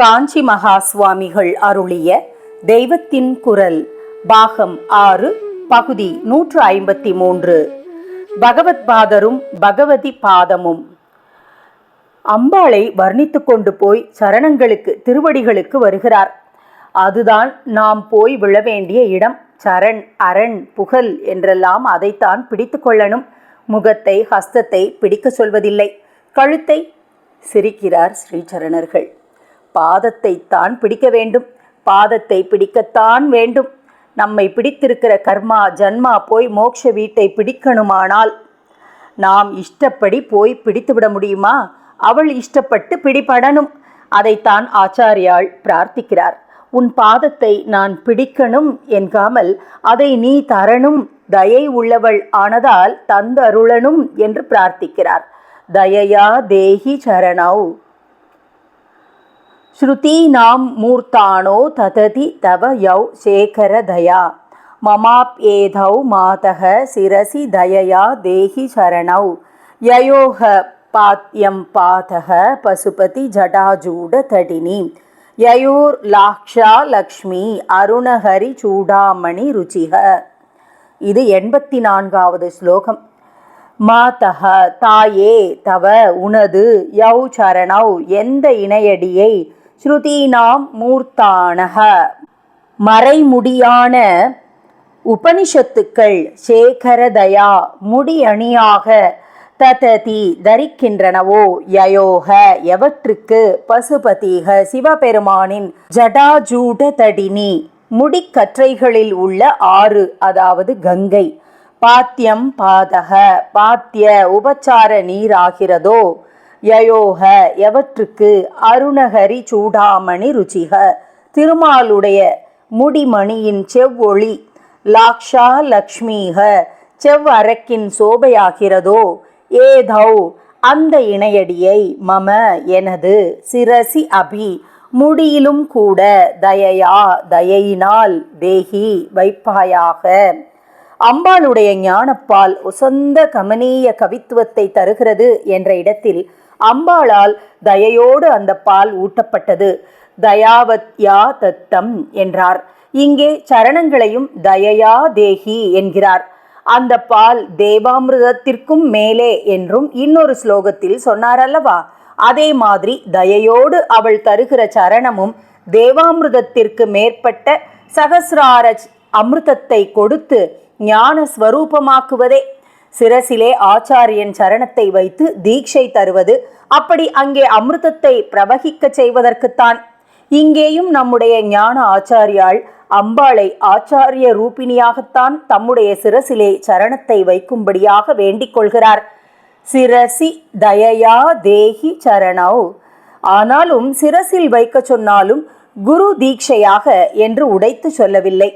காஞ்சி மகா சுவாமிகள் அருளிய தெய்வத்தின் குரல் பாகம் ஆறு பகுதி நூற்று ஐம்பத்தி மூன்று. பகவத் பாதரும் பகவதி பாதமும் அம்பாளை வர்ணித்து கொண்டு போய் சரணங்களுக்கு திருவடிகளுக்கு வருகிறார். அதுதான் நாம் போய் விழ வேண்டிய இடம். சரண் அரண் புகழ் என்றெல்லாம் அதைத்தான் பிடித்து கொள்ளணும். முகத்தை ஹஸ்தத்தை பிடிக்க சொல்வதில்லை. கழுத்தை சிரிக்கிறார் ஸ்ரீசரணர்கள். பாதத்தை தான் பிடிக்க வேண்டும். பாதத்தை பிடிக்கத்தான் வேண்டும். நம்மை பிடித்திருக்கிற கர்மா ஜன்மா போய் மோட்ச வீட்டை பிடிக்கணுமானால் நாம் இஷ்டப்படி போய் பிடித்து விட முடியுமா? அவள் இஷ்டப்பட்டு பிடிபடணும். அதைத்தான் ஆச்சாரியாள் பிரார்த்திக்கிறார். உன் பாதத்தை நான் பிடிக்கணும் என்காமல் அதை நீ தரணும். தயை உள்ளவள் ஆனதால் தந்தருளணும் என்று பிரார்த்திக்கிறார். தயையா தேஹி சரணவு ஸ்ருதீனாம் மூர்த்தானோ தததி தவ யௌ சேகரதயா மமாப்யேதௌ மாதக சிரசி தயயா தேஹி சரணௌ யயோக பாத்யம் பாதக பசுபதி ஜடாஜூட தடினி யயூர் லாக்ஷா லக்ஷ்மி அருணஹரி சூடாமணி ருச்சிக இது எண்பத்தி நான்காவது ஸ்லோகம். மாதக தாயே தவ உனது யௌ சரணௌ எந்த இணையடியை ஸ்ருதீனாம் மூர்த்தானக. மறைமுடியான உபனிஷத்துக்கள் சேகரதயா முடியணியாக தததி தரிக்கின்றனவோ? யயோக எவற்றுக்கு? பசுபதீக சிவபெருமானின் ஜடாஜூட தடினி முடிக்கற்றைகளில் உள்ள ஆறு அதாவது கங்கை. பாத்தியம் பாதக பாத்திய உபச்சார நீராகிறதோ? யயோக எவற்றுக்கு அருணகரி சூடாமணி ருச்சிக? திருமாலுடைய முடிமணியின் செவ்வொளி லாக்ஷா லக்ஷ்மீக செவ்வரக்கின் சோபையாகிறதோ? ஏதோ அந்த இணையடியை மம எனது சிரசி அபி முடியிலும் கூட தயையா தயையினால் தேகி வைப்பாயாக. அம்பாளுடைய ஞானப்பால் உசந்த கமனீய கவித்துவத்தை தருகிறது என்ற இடத்தில் அம்பாளால் தயையோடு அந்த பால் ஊட்டப்பட்டது. தயாவத்யா தத்தம் என்றார். இங்கே சரணங்களையும் தயையா தேகி என்கிறார். அந்த பால் தேவாமிர்தத்திற்கும் மேலே என்றும் இன்னொரு ஸ்லோகத்தில் சொன்னார் அல்லவா அதே மாதிரி தயையோடு அவள் தருகிற சரணமும் தேவாமிர்தத்திற்கு மேற்பட்ட சகசிரார அமிர்தத்தை கொடுத்து ஞான ஸ்வரூபமாக்குவதே சிரசிலே ஆச்சாரியன் சரணத்தை வைத்து தீட்சை தருவது அப்படி அங்கே அமிர்தத்தை பிரவகிக்க செய்வதற்குத்தான். இங்கேயும் நம்முடைய ஞான ஆச்சாரியாள் அம்பாளை ஆச்சாரிய ரூபிணியாகத்தான் தம்முடைய சிரசிலே சரணத்தை வைக்கும்படியாக வேண்டிக் கொள்கிறார். சிரசி தயயா தேகி சரணோ. ஆனாலும் சிரசில் வைக்க சொன்னாலும் குரு தீட்சையாக என்று உடைத்து சொல்லவில்லை.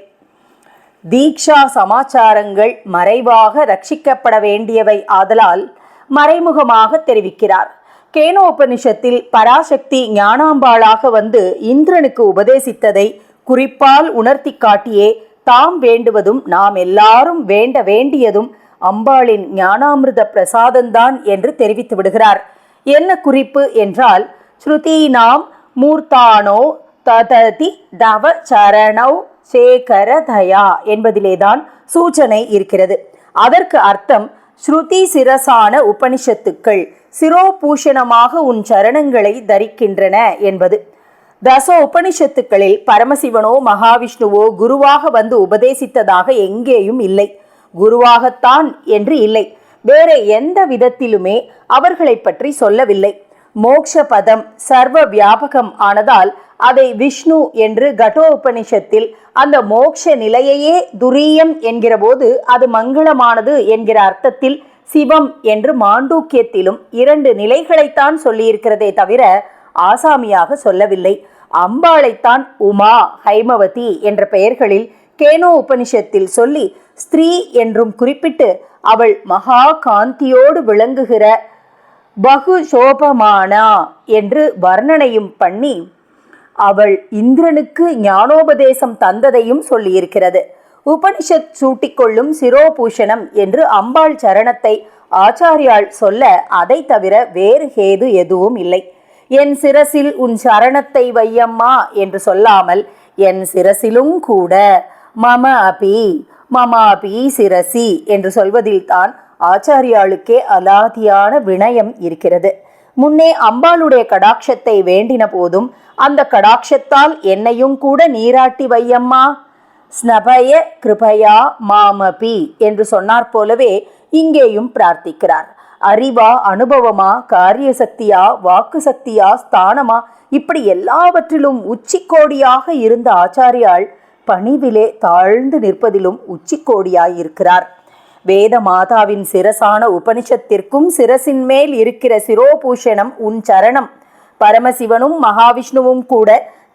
தீக்ஷா சமாச்சாரங்கள் மறைவாக ரட்சிக்கப்பட வேண்டியவை ஆதலால் மறைமுகமாக தெரிவிக்கிறார். கேனோபனிஷத்தில் பராசக்தி ஞானாம்பாளாக வந்து இந்திரனுக்கு உபதேசித்ததை குறிப்பால் உணர்த்தி காட்டியே தாம் வேண்டுவதும் நாம் எல்லாரும் வேண்ட வேண்டியதும் அம்பாளின் ஞானாமிருத பிரசாதந்தான் என்று தெரிவித்து விடுகிறார். என்ன குறிப்பு என்றால் ஸ்ருதி நாம் மூர்த்தானோ தததி தவ சரணௌ சேகரதயா என்பதிலேதான் சூச்சனை இருக்கிறது. அதற்கு அர்த்தம் ஸ்ருதி சிரசான உபனிஷத்துக்கள் சிரோபூஷணமாக உன் சரணங்களை தரிக்கின்றன என்பது. தச உபனிஷத்துக்களில் பரமசிவனோ மகாவிஷ்ணுவோ குருவாக வந்து உபதேசித்ததாக எங்கேயும் இல்லை. குருவாகத்தான் என்று இல்லை. வேற எந்த விதத்திலுமே அவர்களை பற்றி சொல்லவில்லை. மோக்ஷ பதம் சர்வ வியாபகம் ஆனதால் அதை விஷ்ணு என்று கட்டோபனிஷத்தில் அந்த மோக்ஷ நிலையையே துரியம் என்கிற போது அது மங்களமானது என்கிற அர்த்தத்தில் சிவம் என்று மாண்டூக்கியத்திலும் இரண்டு நிலைகளைத்தான் சொல்லியிருக்கிறதே தவிர ஆசாமியாக சொல்லவில்லை. அம்பாளைத்தான் உமா ஹைமவதி என்ற பெயர்களில் கேனோ உபனிஷத்தில் சொல்லி ஸ்திரீ என்றும் குறிப்பிட்டு அவள் மகா காந்தியோடு விளங்குகிற பகு சோபமானா என்று வர்ணனையும் பண்ணி அவள் இந்திரனுக்கு ஞானோபதேசம் தந்ததையும் சொல்லியிருக்கிறது. உபனிஷத் சூட்டிக்கொள்ளும் சிரோபூஷணம் என்று அம்பாள் சரணத்தை ஆச்சாரியாள் சொல்ல அதை தவிர வேறு ஹேது எதுவும் இல்லை. என் சிரசில் உன் சரணத்தை வையம்மா என்று சொல்லாமல் என் சிரசிலும் கூட. மம அபி மமாபி சிரசி என்று சொல்வதில்தான் ஆச்சாரியாளுக்கே அலாதியான வினயம் இருக்கிறது. முன்னே அம்பாளுடைய கடாட்சத்தை வேண்டின போதும் அந்த கடாட்சத்தால் என்னையும் கூட நீராட்டி வையம்மா. ஸ்னபய கிருபயா மாமபி என்று சொன்னார் போலவே இங்கேயும் பிரார்த்திக்கிறார். அறிவா அனுபவமா காரிய சக்தியா வாக்கு சக்தியா ஸ்தானமா இப்படி எல்லாவற்றிலும் உச்சிக்கோடியாக இருந்த ஆச்சாரியாள் பணிவிலே தாழ்ந்து நிற்பதிலும் உச்சிக்கோடியாயிருக்கிறார். வேத மாதாவின் சிரசான உபனிஷத்திற்கும் சிரசின் மேல் இருக்கிற சிரோபூஷணம் உன் சரணம். பரமசிவனும் மகாவிஷ்ணுவும் கூட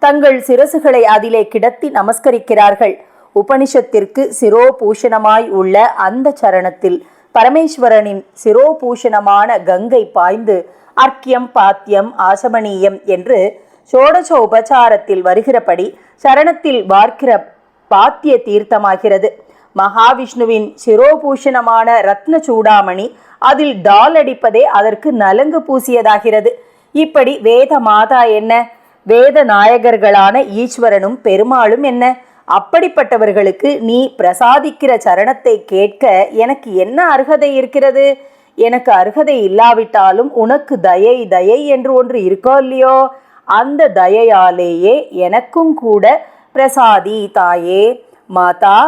தங்கள் சிரசுகளை அதிலே கிடத்தி நமஸ்கரிக்கிறார்கள். உபனிஷத்திற்கு சிரோபூஷணமாய் உள்ள அந்த சரணத்தில் பரமேஸ்வரனின் சிரோபூஷணமான கங்கை பாய்ந்து அர்க்கியம் பாத்தியம் ஆசமணீயம் என்று சோடச உபசாரத்தில் வருகிறபடி சரணத்தில் வார்க்கிற பாத்திய தீர்த்தமாகிறது. மகாவிஷ்ணுவின் சிரோபூஷணமான ரத்ன சூடாமணி அதில் டால் அடிப்பதே அதற்கு நலங்கு பூசியதாகிறது. இப்படி வேத மாதா என்ன? வேத நாயகர்களான ஈஸ்வரனும் பெருமாளும் என்ன? அப்படிப்பட்டவர்களுக்கு நீ பிரசாதிக்கிற சரணத்தை கேட்க எனக்கு என்ன அருகதை இருக்கிறது? எனக்கு அருகதை இல்லாவிட்டாலும் உனக்கு தயை தயை என்று ஒன்று இருக்கோ இல்லையோ? அந்த தயையாலேயே எனக்கும் கூட பிரசாதி தாயே. மாதா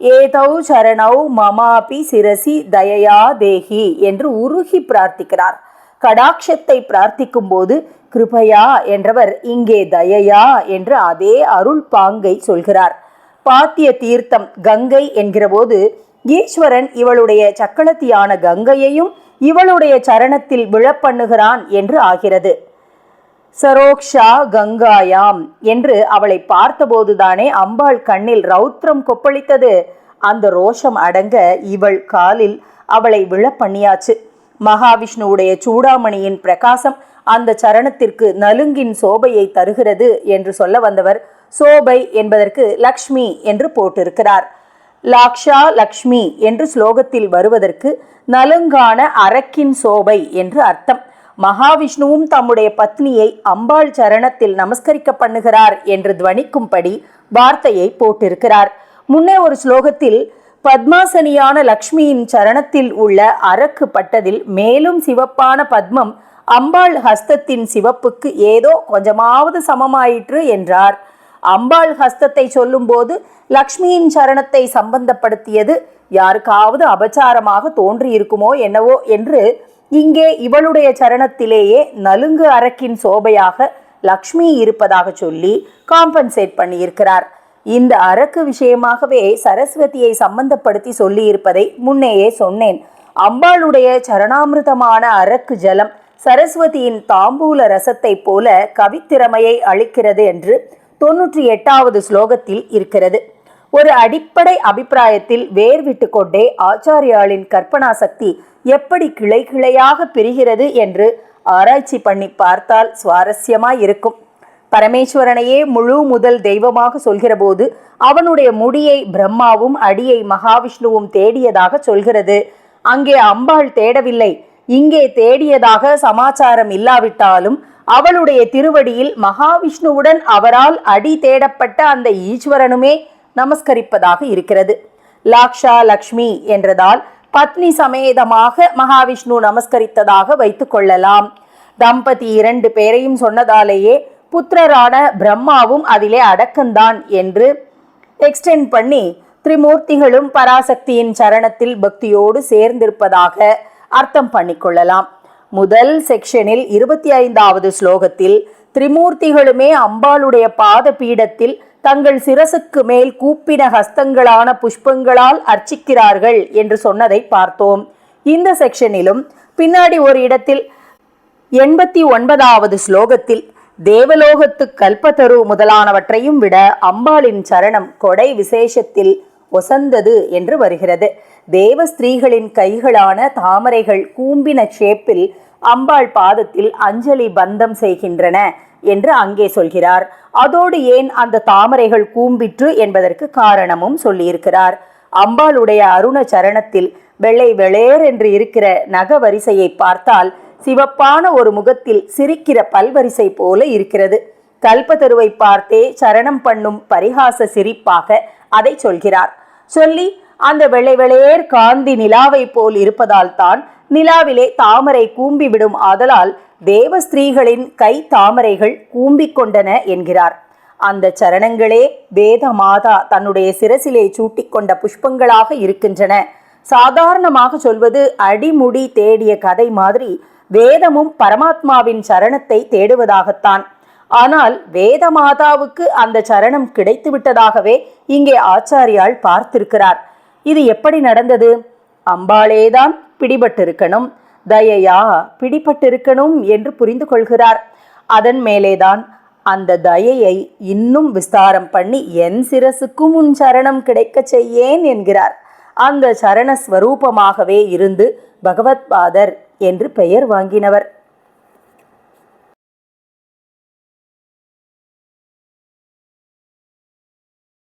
ஏதௌ சரணௌ மமாபி சிரசி தயயா தேகி என்று உருகி பிரார்த்திக்கிறார். கடாட்சத்தை பிரார்த்திக்கும் போது கிருபையா என்றவர் இங்கே தயையா? என்று அதே அருள் பாங்கை சொல்கிறார். பாத்திய தீர்த்தம் கங்கை என்கிறபோது ஈஸ்வரன் இவளுடைய சக்களத்தியான கங்கையையும் இவளுடைய சரணத்தில் விழப்பண்ணுகிறான் என்று ஆகிறது. சரோக்ஷா கங்காயாம் என்று அவளை பார்த்தபோதுதானே அம்பாள் கண்ணில் ரௌத்ரம் கொப்பளித்தது. அந்த ரோஷம் அடங்க இவள் காலில் அவளை விழ பண்ணியாச்சு. மகாவிஷ்ணுவுடைய சூடாமணியின் பிரகாசம் அந்த சரணத்திற்கு நலுங்கின் சோபையை தருகிறது என்று சொல்ல வந்தவர். சோபை என்பதற்கு லக்ஷ்மி என்று போட்டிருக்கிறார். லாக்ஷா லக்ஷ்மி என்று ஸ்லோகத்தில் வருவதற்கு நலுங்கான அரக்கின் சோபை என்று அர்த்தம். மகாவிஷ்ணுவும் தம்முடைய பத்னியை அம்பாள் சரணத்தில் நமஸ்கரிக்க பண்ணுகிறார் என்று துவனிக்கும்படி வார்த்தையை போட்டிருக்கிறார். முன்னே ஒரு ஸ்லோகத்தில் பத்மாசனியான லக்ஷ்மியின் சரணத்தில் உள்ள அரக்கு பட்டதில் மேலும் சிவப்பான பத்மம் அம்பாள் ஹஸ்தத்தின் சிவப்புக்கு ஏதோ கொஞ்சமாவது சமமாயிற்று என்றார். அம்பாள் ஹஸ்தத்தை சொல்லும்போது லக்ஷ்மியின் சரணத்தை சம்பந்தப்படுத்தியது யாருக்காவது அபச்சாரமாக தோன்றியிருக்குமோ என்னவோ என்று இங்கே இவளுடைய சரணத்திலேயே நலுங்கு அரக்கின் சோபையாக லக்ஷ்மி இருப்பதாக சொல்லி காம்பன்சேட் பண்ணியிருக்கிறார். இந்த அரக்கு விஷயமாகவே சரஸ்வதியை சம்பந்தப்படுத்தி சொல்லியிருப்பதை முன்னேயே சொன்னேன். அம்பாளுடைய சரணாமிருதமான அரக்கு ஜலம் சரஸ்வதியின் தாம்பூல ரசத்தை போல கவித்திறமையை அளிக்கிறது என்று தொன்னூற்றி எட்டாவது ஸ்லோகத்தில் இருக்கிறது. ஒரு அடிப்படை அபிப்பிராயத்தில் வேர் விட்டுக்கொண்டே ஆச்சாரியாளின் கற்பனா சக்தி எப்படி கிளை கிளையாக பிரிகிறது என்று ஆராய்ச்சி பண்ணி பார்த்தால் சுவாரஸ்யமாய் இருக்கும். பரமேஸ்வரனையே முழு முதல் தெய்வமாக சொல்கிறபோது அவனுடைய முடியை பிரம்மாவும் அடியை மகாவிஷ்ணுவும் தேடியதாக சொல்கிறது. அங்கே அம்பாள் தேடவில்லை. இங்கே தேடியதாக சமாச்சாரம் இல்லாவிட்டாலும் அவளுடைய திருவடியில் மகாவிஷ்ணுவுடன் அவரால் அடி தேடப்பட்ட அந்த ஈஸ்வரனுமே நமஸ்கரிப்பதாக இருக்கிறது. லாக்ஷா லக்ஷ்மி என்றதால் பத்னி சமேதமாக மகாவிஷ்ணு நமஸ்கரித்ததாக வைத்துக் கொள்ளலாம். தம்பதி இரண்டு பேரையும் சொன்னதாலேயே புத்திரரான பிரம்மாவும் அதிலே அடக்கம்தான் என்று எக்ஸ்டெண்ட் பண்ணி திரிமூர்த்திகளும் பராசக்தியின் சரணத்தில் பக்தியோடு சேர்ந்திருப்பதாக அர்த்தம் பண்ணிக்கொள்ளலாம் முதல் செக்ஷனில் இருபத்தி ஐந்தாவது ஸ்லோகத்தில் திரிமூர்த்திகளுமே அம்பாளுடைய பாத பீடத்தில் தங்கள் சிரசுக்கு மேல் கூப்பின ஹஸ்தங்களான புஷ்பங்களால் அர்ச்சிக்கிறார்கள் என்று சொன்னதை பார்த்தோம். இந்த செக்ஷனிலும் பின்னாடி ஒரு இடத்தில் எண்பத்தி ஒன்பதாவது ஸ்லோகத்தில் தேவலோகத்து கல்பத்தரு முதலானவற்றையும் விட அம்பாளின் சரணம் கொடை விசேஷத்தில் ஒசந்தது என்று வருகிறது. தேவ ஸ்திரீகளின் கைகளான தாமரைகள் கூம்பின ஷேப்பில் அம்பாள் பாதத்தில் அஞ்சலி பந்தம் செய்கின்றன என்று அங்கே சொல்கிறார். அதோடு ஏன் அந்த தாமரைகள் கூம்பிற்று என்பதற்கு காரணமும் சொல்லியிருக்கிறார். அம்பாளுடைய அருண சரணத்தில் வெள்ளை வெளேர் என்று இருக்கிற நக வரிசையை பார்த்தால் சிவப்பான ஒரு முகத்தில் சிரிக்கிற பல்வரிசை போல இருக்கிறது. கல்பத்தருவை பார்த்தே சரணம் பண்ணும் பரிகாச சிரிப்பாக அதை சொல்கிறார். சொல்லி அந்த வெள்ளை வெளையேர் காந்தி நிலாவை போல் இருப்பதால் தான் நிலாவிலே தாமரை கூம்பிவிடும் ஆதலால் தேவ ஸ்திரீகளின் கை தாமரைகள் கூம்பிக் கொண்டன என்கிறார். அந்த சரணங்களே வேத மாதா தன்னுடைய சிரசிலே சூட்டிக்கொண்ட புஷ்பங்களாக இருக்கின்றன. சாதாரணமாக சொல்வது அடிமுடி தேடிய கதை மாதிரி வேதமும் பரமாத்மாவின் சரணத்தை தேடுவதாகத்தான். ஆனால் வேத மாதாவுக்கு அந்த சரணம் கிடைத்து விட்டதாகவே இங்கே ஆச்சாரியால் பார்த்திருக்கிறார். இது எப்படி நடந்தது? அம்பாளேதான் பிடிபட்டிருக்கணும். தயையா பிடிபட்டிருக்கணும் என்று புரிந்து கொள்கிறார். அதன் மேலேதான் அந்த தயையை இன்னும் விஸ்தாரம் பண்ணி என் சிரசுக்கும் உன் சரணம் கிடைக்கச் செய்யேன் என்கிறார். அந்த சரண ஸ்வரூபமாகவே இருந்து பகவத்பாதர் என்று பெயர் வாங்கினவர்.